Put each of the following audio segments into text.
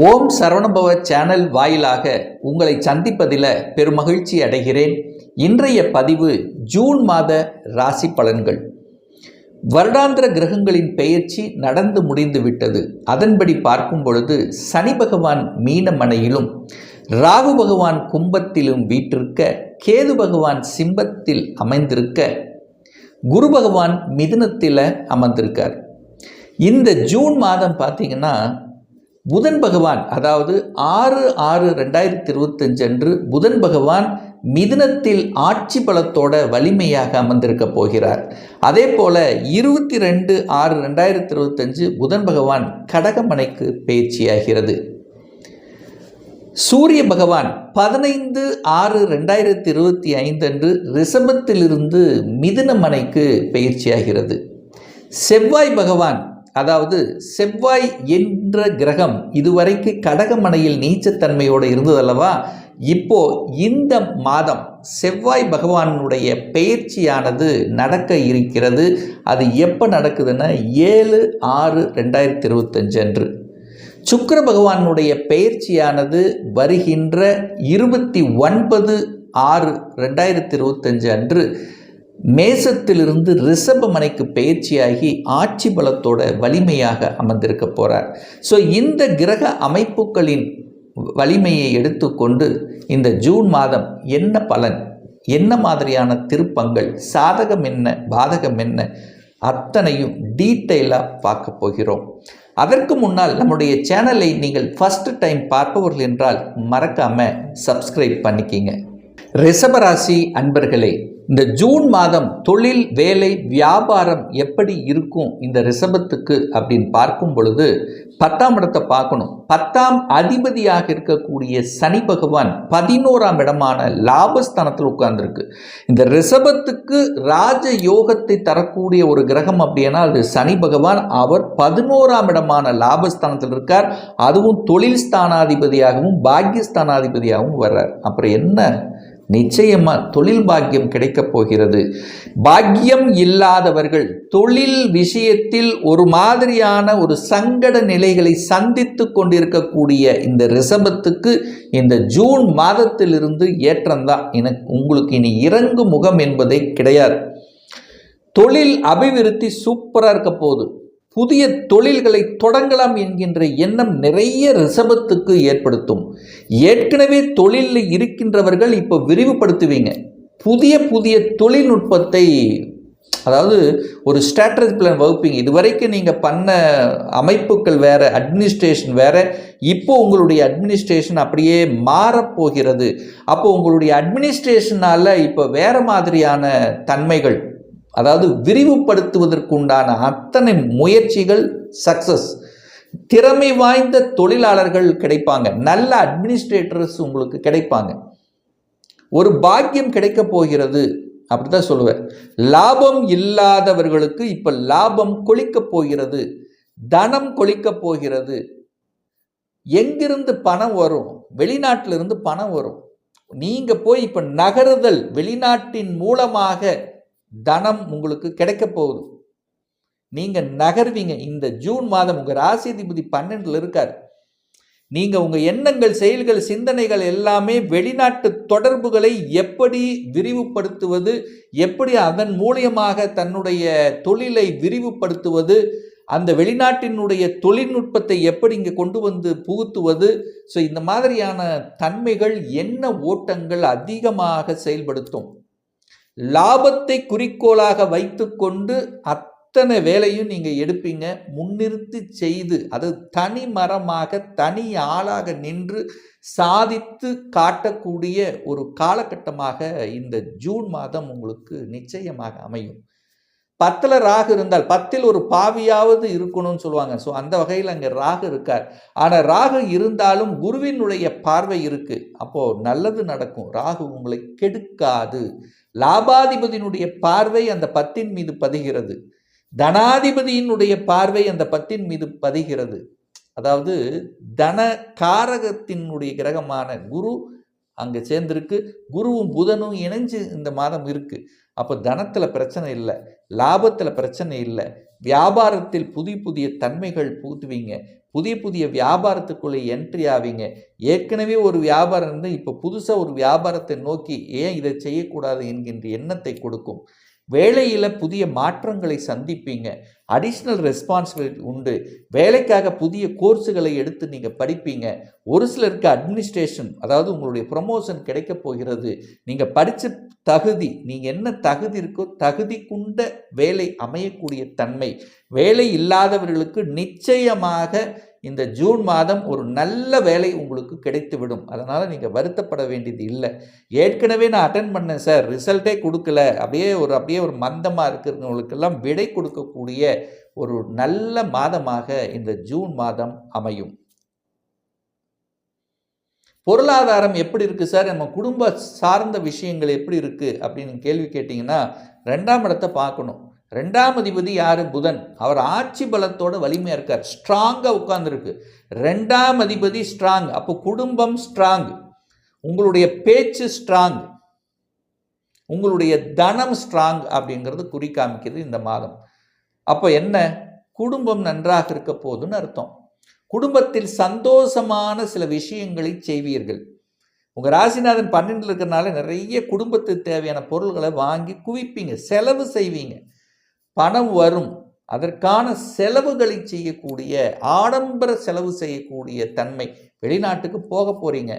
ஓம் Saravanabhava channel வாயிலாக உங்களை சந்திப்பதில் பெருமகிழ்ச்சி அடைகிறேன். இன்றைய பதிவு ஜூன் மாத ராசி பலன்கள். வருடாந்திர கிரகங்களின் பெயர்ச்சி நடந்து முடிந்து விட்டது. அதன்படி பார்க்கும் பொழுது சனி பகவான் மீனமனையிலும் ராகு பகவான் கும்பத்திலும் வீற்றிருக்க கேது பகவான் சிம்பத்தில் அமைந்திருக்க குரு பகவான் மிதுனத்தில் அமர்ந்திருக்கார். இந்த ஜூன் மாதம் பார்த்தீங்கன்னா புதன் பகவான் அதாவது ஆறு ஆறு ரெண்டாயிரத்தி இருபத்தஞ்சு அன்று புதன் பகவான் மிதுனத்தில் ஆட்சி பலத்தோட வலிமையாக அமர்ந்திருக்க போகிறார். அதே போல இருபத்தி ரெண்டு ஆறு ரெண்டாயிரத்தி இருபத்தஞ்சு புதன் பகவான் கடகமனைக்கு பயிற்சியாகிறது. சூரிய பகவான் பதினைந்து ஆறு ரெண்டாயிரத்தி இருபத்தி ஐந்து அன்று ரிஷபத்திலிருந்து மிதுனமனைக்கு பயிற்சியாகிறது. செவ்வாய் பகவான் அதாவது செவ்வாய் என்ற கிரகம் இதுவரைக்கு கடகமனையில் நீச்சத்தன்மையோடு இருந்ததல்லவா? இப்போ இந்த மாதம் செவ்வாய் பகவானுடைய பெயர்ச்சியானது நடக்க இருக்கிறது. அது எப்போ நடக்குதுன்னா ஏழு ஆறு ரெண்டாயிரத்தி இருபத்தஞ்சு அன்று. சுக்கர பகவானுடைய பெயர்ச்சியானது வருகின்ற இருபத்தி ஒன்பது ஆறு ரெண்டாயிரத்தி இருபத்தஞ்சு அன்று. மேசத்திலிருந்து ரிஷப மனைக்கு பயிற்சியாகி ஆட்சி பலத்தோட வலிமையாக அமர்ந்திருக்க போகிறார் ஸோ இந்த கிரக அமைப்புகளின் வலிமையை எடுத்துக்கொண்டு இந்த ஜூன் மாதம் என்ன பலன் என்ன மாதிரியான திருப்பங்கள் சாதகம் என்ன பாதகம் என்ன அத்தனையும் டீட்டெயிலாக பார்க்க போகிறோம். அதற்கு முன்னால் நம்முடைய சேனலை நீங்கள் ஃபஸ்ட்டு டைம் பார்ப்பவர்கள் என்றால் மறக்காமல் சப்ஸ்கிரைப் பண்ணிக்கிங்க. ரிஷபராசி அன்பர்களே இந்த ஜூன் மாதம் தொழில் வேலை வியாபாரம் எப்படி இருக்கும் இந்த ரிஷபத்துக்கு அப்படின்னு பார்க்கும் பொழுது பத்தாம் இடத்தை பார்க்கணும். பத்தாம் அதிபதியாக இருக்கக்கூடிய சனி பகவான் பதினோராம் இடமான லாபஸ்தானத்தில் உட்கார்ந்துருக்கு. இந்த ரிஷபத்துக்கு ராஜ யோகத்தை தரக்கூடிய ஒரு கிரகம் அப்படின்னா அது சனி பகவான். அவர் பதினோராம் இடமான லாபஸ்தானத்தில் இருக்கார். அதுவும் தொழில் ஸ்தானாதிபதியாகவும் பாக்கியஸ்தானாதிபதியாகவும் வர்றார். அப்புறம் என்ன? நிச்சயமாக தொழில் பாக்கியம் கிடைக்கும். கிடைக்கப் போகிறது. பாக்கியம் இல்லாதவர்கள் தொழில் விஷயத்தில் ஒரு மாதிரியான ஒரு சங்கட நிலைகளை சந்தித்து கொண்டிருக்கக்கூடிய இந்த ரிசபத்துக்கு இந்த ஜூன் மாதத்திலிருந்து ஏற்றம்தான் எனக்கு உங்களுக்கு இனி இறங்கு முகம் என்பதை கிடையாது. தொழில் அபிவிருத்தி சூப்பராக இருக்க போகுது. புதிய தொழில்களை தொடங்கலாம் என்கின்ற எண்ணம் நிறைய ரிசபத்துக்கு ஏற்படுத்தும். ஏற்கனவே தொழிலில் இருக்கின்றவர்கள் இப்போ விரிவுபடுத்துவீங்க. புதிய புதிய தொழில்நுட்பத்தை அதாவது ஒரு ஸ்ட்ராட்டஜி பிளான் வகுப்பீங்க. இது வரைக்கும் நீங்கள் பண்ண அமைப்புகள் வேறு அட்மினிஸ்ட்ரேஷன் வேறு இப்போ உங்களுடைய அட்மினிஸ்ட்ரேஷன் அப்படியே மாறப்போகிறது. அப்போ உங்களுடைய அட்மினிஸ்ட்ரேஷனால் இப்போ வேறு மாதிரியான தன்மைகள் அதாவது விரிவுபடுத்துவதற்குண்டான அத்தனை முயற்சிகள் சக்சஸ் திறமை வாய்ந்த தொழிலாளர்கள் கிடைப்பாங்க. நல்ல அட்மினிஸ்ட்ரேட்டர்ஸ் உங்களுக்கு கிடைப்பாங்க. ஒரு பாக்கியம் கிடைக்க போகிறது. அப்படிதான் சொல்லுவேன் லாபம் இல்லாதவர்களுக்கு இப்போ லாபம் கொளிக்க போகிறது. தனம் கொளிக்க போகிறது. எங்கிருந்து பணம் வரும்? வெளிநாட்டிலிருந்து பணம் வரும். நீங்க போய் இப்ப நகருதல் வெளிநாட்டின் மூலமாக தனம் உங்களுக்கு கிடைக்க போகுது. நீங்கள் நகர்வீங்க. இந்த ஜூன் மாதம் உங்கள் ராசிதிபதி பன்னெண்டில் இருக்கார். நீங்கள் உங்கள் எண்ணங்கள் செயல்கள் சிந்தனைகள் எல்லாமே வெளிநாட்டு தொடர்புகளை எப்படி விரிவுபடுத்துவது எப்படி அதன் மூலியமாக தன்னுடைய தொழிலை விரிவுபடுத்துவது அந்த வெளிநாட்டினுடைய தொழில்நுட்பத்தை எப்படி இங்கே கொண்டு வந்து புகுத்துவது ஸோ இந்த மாதிரியான தன்மைகள் என்ன ஓட்டங்கள் அதிகமாக செயல்படுத்தும்? லாபத்தை குறிக்கோளாக வைத்துக்கொண்டு அத்தனை வேலையும் நீங்கள் எடுப்பீங்க. முன்னிறுத்தி செய்து அது தனி மரமாக தனி ஆளாக நின்று சாதித்து காட்டக்கூடிய ஒரு காலகட்டமாக இந்த ஜூன் மாதம் உங்களுக்கு நிச்சயமாக அமையும். பத்தில் ராகு இருந்தால் பத்தில் ஒரு பாவியாவது இருக்கணும்னு சொல்லுவாங்க. ஸோ அந்த வகையில் அங்கே ராகு இருக்கார். ஆனால் ராகு இருந்தாலும் குருவினுடைய பார்வை இருக்குது அப்போது நல்லது நடக்கும். ராகு உங்களை கெடுக்காது. லாபாதிபதியினுடைய பார்வை அந்த பத்தின் மீது பதிகிறது. தனாதிபதியினுடைய பார்வை அந்த பத்தின் மீது பதிகிறது. அதாவது தன காரகத்தினுடைய கிரகமான குரு அங்கே சேர்ந்திருக்கு. குருவும் புதனும் இணைஞ்சு இந்த மாதம் இருக்குது அப்போ தனத்தில் பிரச்சனை இல்லை. லாபத்தில் பிரச்சனை இல்லை. வியாபாரத்தில் புதிய புதிய தன்மைகள் பூத்துவீங்க புதிய புதிய வியாபாரத்துக்குள்ளே என்ட்ரி ஆவீங்க. ஏற்கனவே ஒரு வியாபாரம் இருந்து இப்போ புதுசாக ஒரு வியாபாரத்தை நோக்கி ஏன் இதை செய்யக்கூடாது என்கின்ற எண்ணத்தை கொடுக்கும். வேலையில் புதிய மாற்றங்களை சந்திப்பீங்க. அடிஷ்னல் ரெஸ்பான்சிபிலிட்டி உண்டு. வேலைக்காக புதிய கோர்ஸுகளை எடுத்து நீங்கள் படிப்பீங்க. ஒரு சிலருக்கு அட்மினிஸ்ட்ரேஷன் அதாவது உங்களுடைய ப்ரொமோஷன் கிடைக்க போகிறது. நீங்கள் படித்த தகுதி நீங்கள் என்ன தகுதி இருக்கோ தகுதி கொண்ட வேலை அமையக்கூடிய தன்மை. வேலை இல்லாதவர்களுக்கு நிச்சயமாக இந்த ஜூன் மாதம் ஒரு நல்ல வேலை உங்களுக்கு கிடைத்துவிடும். அதனால் நீங்கள் வருத்தப்பட வேண்டியது இல்லை. ஏற்கனவே நான் அட்டன் பண்ணேன் சார். ரிசல்ட்டே கொடுக்கல. அப்படியே ஒரு அப்படியே ஒரு மந்தமாக இருக்கிறவங்களுக்கெல்லாம் விடை கொடுக்கக்கூடிய ஒரு நல்ல மாதமாக இந்த ஜூன் மாதம் அமையும். பொருளாதாரம் எப்படி இருக்குது சார்? நம்ம குடும்ப சார்ந்த விஷயங்கள் எப்படி இருக்குது அப்படின்னு கேள்வி கேட்டிங்கன்னா ரெண்டாம் இடத்தை பார்க்கணும். ரெண்டாம் அதிபதி யார்? புதன். அவர் ஆட்சி பலத்தோட வலிமையாக இருக்கார். ஸ்ட்ராங்காக உட்கார்ந்துருக்கு. ரெண்டாம் அதிபதி ஸ்ட்ராங் அப்போ குடும்பம் ஸ்ட்ராங் உங்களுடைய பேச்சு ஸ்ட்ராங் உங்களுடைய தனம் ஸ்ட்ராங் அப்படிங்கிறது குறி காமிக்கிறது இந்த மாதம். அப்போ என்ன? குடும்பம் நன்றாக இருக்க போதுன்னு அர்த்தம். குடும்பத்தில் சந்தோஷமான சில விஷயங்களை செய்வீர்கள். உங்கள் ராசிநாதன் பன்னெண்டில் இருக்கிறனால நிறைய குடும்பத்துக்கு தேவையான பொருள்களை வாங்கி குவிப்பீங்க செலவு செய்வீங்க. பணம் வரும். அதற்கான செலவுகளை செய்யக்கூடிய ஆடம்பர செலவு செய்யக்கூடிய தன்மை வெளிநாட்டுக்கு போக போகிறீங்க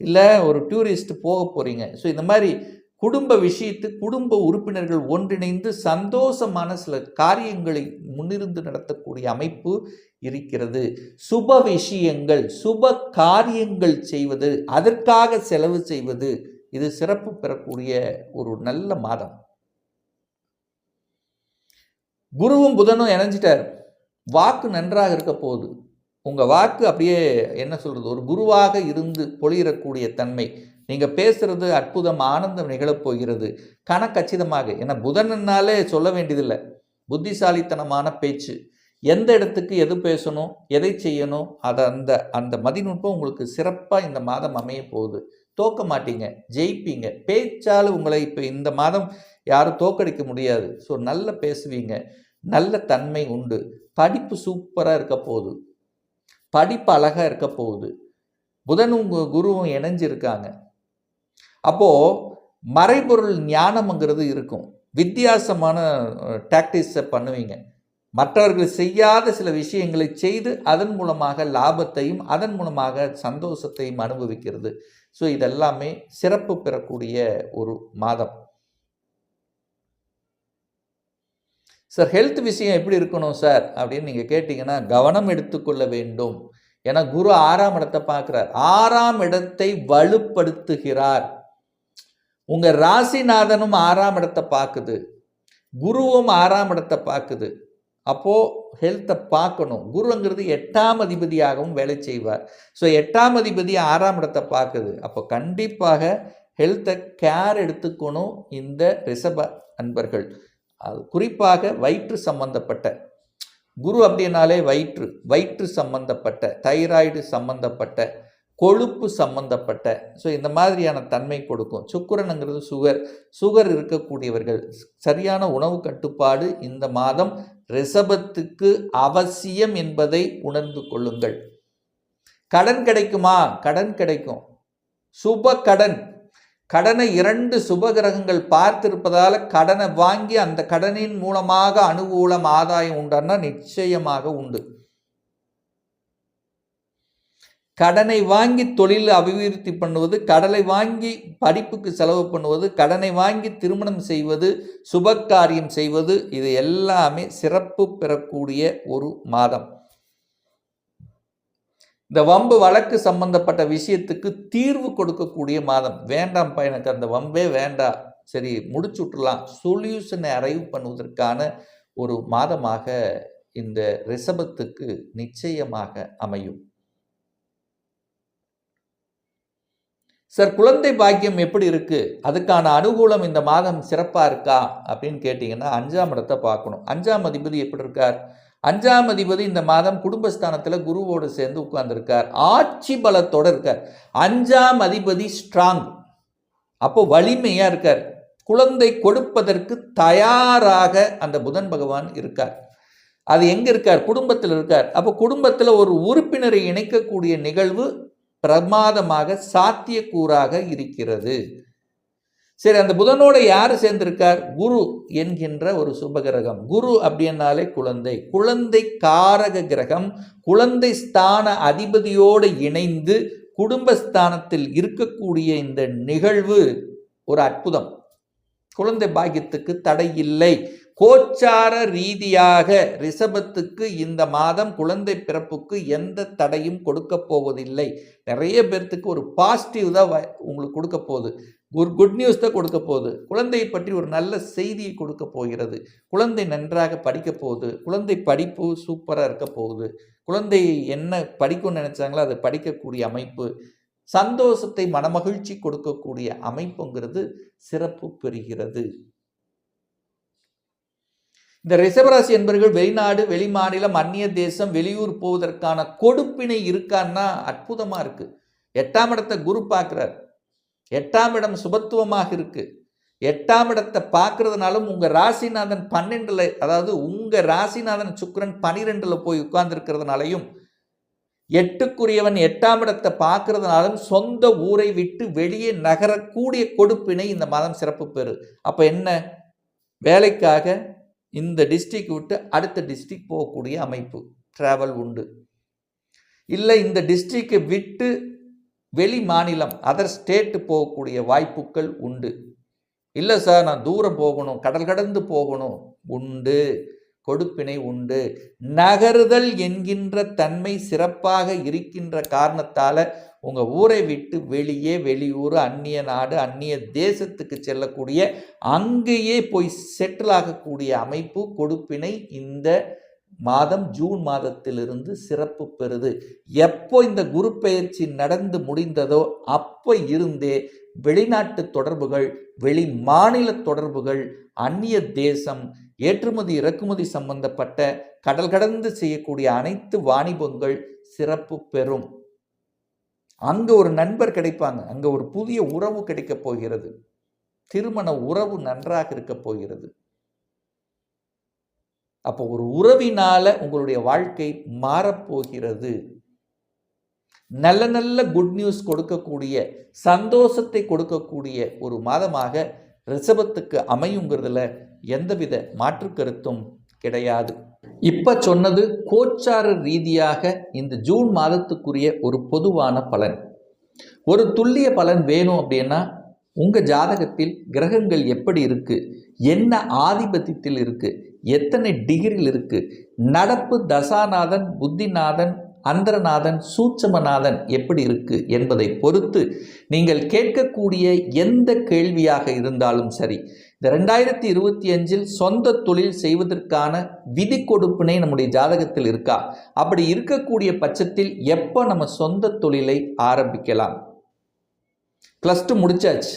இல்லை ஒரு டூரிஸ்ட் போக போகிறீங்க ஸோ இந்த மாதிரி குடும்ப விஷயத்து குடும்ப உறுப்பினர்கள் ஒன்றிணைந்து சந்தோஷமான சில காரியங்களை முன்னிருந்து நடத்தக்கூடிய அமைப்பு இருக்கிறது. சுப விஷயங்கள் சுப காரியங்கள் செய்வது அதற்காக செலவு செய்வது இது சிறப்பு பெறக்கூடிய ஒரு நல்ல மாதம். குருவும் புதனும் இணைஞ்சிட்டார். வாக்கு நன்றாக இருக்க போகுது. உங்கள் வாக்கு அப்படியே என்ன சொல்கிறது ஒரு குருவாக இருந்து பொழியிறக்கூடிய தன்மை. நீங்கள் பேசுகிறது அற்புதம் ஆனந்தம் நிகழப்போகிறது. கணக்கச்சிதமாக ஏன்னா புதனன்னாலே சொல்ல வேண்டியதில்லை. புத்திசாலித்தனமான பேச்சு. எந்த இடத்துக்கு எது பேசணும் எதை செய்யணும் அதை அந்த அந்த மதிநுட்பம் உங்களுக்கு சிறப்பாக இந்த மாதம் அமைய போகுது. தோக்க மாட்டீங்க. ஜெயிப்பீங்க. பேச்சால் உங்களை இப்போ இந்த மாதம் யாரும் தோக்கடிக்க முடியாது. ஸோ நல்ல பேசுவீங்க. நல்ல தன்மை உண்டு. படிப்பு சூப்பராக இருக்க போகுது. படிப்பு அழகாக இருக்க போகுது. புதனும் குருவும் இணைஞ்சிருக்காங்க. அப்போது மறைபொருள் ஞானம்ங்கிறது இருக்கும். வித்தியாசமான டாக்டிக்ஸை பண்ணுவீங்க. மற்றவர்கள் செய்யாத சில விஷயங்களை செய்து அதன் மூலமாக லாபத்தையும் அதன் மூலமாக சந்தோஷத்தையும் அனுபவிக்கிறது. ஸோ இதெல்லாமே சிறப்பு பெறக்கூடிய ஒரு மாதம். சார் ஹெல்த் விஷயம் எப்படி இருக்கணும் சார்? அப்படின்னு நீங்கள் கேட்டிங்கன்னா கவனம் எடுத்துக்கொள்ள வேண்டும். ஏன்னா குரு ஆறாம் இடத்தை பார்க்குறார். ஆறாம் இடத்தை வலுப்படுத்துகிறார். உங்கள் ராசிநாதனும் ஆறாம் இடத்தை பார்க்குது. குருவும் ஆறாம் இடத்தை பார்க்குது. அப்போது ஹெல்த்தை பார்க்கணும். குருங்கிறது எட்டாம் அதிபதியாகவும் வேலை செய்வார். ஸோ எட்டாம் அதிபதி ஆறாம் இடத்தை பார்க்குது. அப்போ கண்டிப்பாக ஹெல்த்தை கேர் எடுத்துக்கணும் இந்த ரிஷப அன்பர்கள். அது குறிப்பாக வயிற்று சம்பந்தப்பட்ட. குரு அப்படின்னாலே வயிற்று. வயிற்று சம்பந்தப்பட்ட. தைராய்டு சம்பந்தப்பட்ட. கொழுப்பு சம்பந்தப்பட்ட ஸோ இந்த மாதிரியான தன்மை கொடுக்கும். சுக்கரனுங்கிறது சுகர். சுகர் இருக்கக்கூடியவர்கள். சரியான உணவு கட்டுப்பாடு இந்த மாதம் ரிஷபத்துக்கு அவசியம் என்பதை உணர்ந்து கொள்ளுங்கள். கடன் கிடைக்குமா? கடன் கிடைக்கும். சுப கடன். கடனை இரண்டு சுபகிரகங்கள் பார்த்திருப்பதால் கடனை வாங்கி அந்த கடனின் மூலமாக அனுகூலம் ஆதாயம் உண்டானா நிச்சயமாக உண்டு. கடனை வாங்கி தொழில் அபிவிருத்தி பண்ணுவது கடலை வாங்கி படிப்புக்கு செலவு பண்ணுவது கடனை வாங்கி திருமணம் செய்வது சுபகாரியம் செய்வது இது எல்லாமே சிறப்பு பெறக்கூடிய ஒரு மாதம். இந்த வம்பு வழக்கு சம்பந்தப்பட்ட விஷயத்துக்கு தீர்வு கொடுக்கக்கூடிய மாதம். வேண்டாம் எனக்கு அந்த வம்பே வேண்டாம். சரி முடிச்சுட்டுலாம் சொல்யூஷனை அரைவ் பண்ணுவதற்கான ஒரு மாதமாக இந்த ரிசபத்துக்கு நிச்சயமாக அமையும். சார் குழந்தை பாக்கியம் எப்படி இருக்குது அதுக்கான அனுகூலம் இந்த மாதம் சிறப்பாக இருக்கா? அப்படின்னு கேட்டிங்கன்னா அஞ்சாம் இடத்தை பார்க்கணும். அஞ்சாம் அதிபதி எப்படி இருக்கார்? அஞ்சாம் அதிபதி இந்த மாதம் குடும்பஸ்தானத்தில் குருவோடு சேர்ந்து உட்கார்ந்துருக்கார். ஆட்சி பலத்தோடு இருக்கார். அஞ்சாம் அதிபதி ஸ்ட்ராங் அப்போ வலிமையாக இருக்கார். குழந்தை கொடுப்பதற்கு தயாராக அந்த புதன் பகவான் இருக்கார். அது எங்கே இருக்கார்? குடும்பத்தில் இருக்கார். அப்போ குடும்பத்தில் ஒரு உறுப்பினரை இணைக்கக்கூடிய நிகழ்வு பிரமாதமாக சாத்தியக்கூறாக இருக்கிறது. சரி அந்த புதனோட யார் சேர்ந்திருக்கார்? குரு என்கின்ற ஒரு சுபகிரகம். குரு அப்படின்னாலே குழந்தை. குழந்தை காரக கிரகம். குழந்தை ஸ்தான அதிபதியோடு இணைந்து குடும்பஸ்தானத்தில் இருக்கக்கூடிய இந்த நிகழ்வு ஒரு அற்புதம். குழந்தை பாக்கியத்துக்கு தடை இல்லை. கோச்சார ரீதியாக ரிஷபத்துக்கு இந்த மாதம் குழந்தை பிறப்புக்கு எந்த தடையும் கொடுக்க போவதில்லை. நிறைய பேர்த்துக்கு ஒரு பாசிட்டிவ் தான் வ- உங்களுக்கு கொடுக்க போகுது. ஒரு குட் நியூஸ் தான் கொடுக்க போகுது. குழந்தையை பற்றி ஒரு நல்ல செய்தியை கொடுக்க போகிறது. குழந்தை நன்றாக படிக்க போகுது. குழந்தை படிப்பு சூப்பராக இருக்க போகுது. குழந்தை என்ன படிக்கும்னு நினச்சாங்களோ அதை படிக்கக்கூடிய அமைப்பு. சந்தோஷத்தை மனமகிழ்ச்சி கொடுக்கக்கூடிய அமைப்புங்கிறது சிறப்பு பெறுகிறது. இந்த ரிஷபராசி என்பவர்கள் வெளிநாடு வெளிமாநிலம் அந்நிய தேசம் வெளியூர் போவதற்கான கொடுப்பினை இருக்கான்னா அற்புதமாக இருக்குது எட்டாம் இடத்தை குரு பார்க்குறார். எட்டாம் இடம் சுபத்துவமாக இருக்குது எட்டாம் இடத்தை பார்க்கறதுனாலும் உங்கள் ராசிநாதன் பன்னெண்டில் அதாவது உங்கள் ராசிநாதன் சுக்கரன் பனிரெண்டில் போய் உட்கார்ந்துருக்கிறதுனாலையும் எட்டுக்குரியவன் எட்டாம் இடத்தை பார்க்கறதுனாலும் சொந்த ஊரை விட்டு வெளியே நகரக்கூடிய கொடுப்பினை இந்த மாதம் சிறப்பு பெறு அப்போ என்ன? வேலைக்காக இந்த டிஸ்ட்ரிக் விட்டு அடுத்த டிஸ்ட்ரிக் போகக்கூடிய அமைப்பு ட்ராவல் உண்டு. இல்லை இந்த டிஸ்ட்ரிக்கை விட்டு வெளி மாநிலம் அதர் ஸ்டேட்டு போகக்கூடிய வாய்ப்புகள் உண்டு. இல்லை சார் நான் தூரம் போகணும் கடல் கடந்து போகணும் உண்டு. கொடுப்பினை உண்டு. நகருதல் என்கின்ற தன்மை சிறப்பாக இருக்கின்ற காரணத்தால உங்கள் ஊரை விட்டு வெளியே வெளியூர் அந்நிய நாடு அந்நிய தேசத்துக்கு செல்லக்கூடிய அங்கேயே போய் செட்டில் ஆகக்கூடிய அமைப்பு கொடுப்பினை இந்த மாதம் ஜூன் மாதத்திலிருந்து சிறப்பு பெறுது. எப்போ இந்த குரு பயிற்சி நடந்து முடிந்ததோ அப்போ இருந்தே வெளிநாட்டு தொடர்புகள் வெளி மாநில தொடர்புகள் அந்நிய தேசம் ஏற்றுமதி இறக்குமதி சம்பந்தப்பட்ட கடல் கடந்து செய்யக்கூடிய அனைத்து வாணிபங்கள் சிறப்பு பெறும். அங்கே ஒரு நண்பர் கிடைப்பாங்க. அங்கே ஒரு புதிய உறவு கிடைக்கப் போகிறது. திருமண உறவு நன்றாக இருக்க போகிறது. அப்போ ஒரு உறவினால உங்களுடைய வாழ்க்கை மாறப்போகிறது நல்ல நல்ல குட் நியூஸ் கொடுக்கக்கூடிய சந்தோஷத்தை கொடுக்கக்கூடிய ஒரு மாதமாக ரிஷபத்துக்கு அமையுங்கிறதுல எந்தவித மாற்று கருத்தும் கிடையாது. இப்போ சொன்னது கோச்சார ரீதியாக இந்த ஜூன் மாதத்துக்குரிய ஒரு பொதுவான பலன். ஒரு துல்லிய பலன் வேணும் அப்படின்னா உங்கள் ஜாதகத்தில் கிரகங்கள் எப்படி இருக்குது என்ன ஆதிபத்தியத்தில் இருக்குது எத்தனை டிகிரியில் இருக்குது நடப்பு தசாநாதன் புத்திநாதன் அந்தரநாதன் சூட்சமநாதன் எப்படி இருக்கு என்பதை பொறுத்து நீங்கள் கேட்கக்கூடிய எந்த கேள்வியாக இருந்தாலும் சரி இந்த ரெண்டாயிரத்தி இருபத்தி அஞ்சில் சொந்த தொழில் செய்வதற்கான விதி கொடுப்பினை நம்முடைய ஜாதகத்தில் இருக்கா? அப்படி இருக்கக்கூடிய பட்சத்தில் எப்போ நம்ம சொந்த தொழிலை ஆரம்பிக்கலாம்? ப்ளஸ் டூ முடிச்சாச்சு.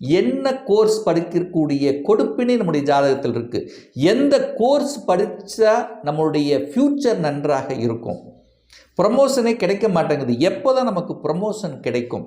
என்ன கோர்ஸ் படிக்கக்கூடிய கொடுப்பினை நம்முடைய ஜாதகத்தில் இருக்குது எந்த கோர்ஸ் படித்தா நம்மளுடைய ஃப்யூச்சர் நன்றாக இருக்கும்? ப்ரமோஷனே கிடைக்க மாட்டேங்குது. எப்போ தான் நமக்கு ப்ரமோஷன் கிடைக்கும்?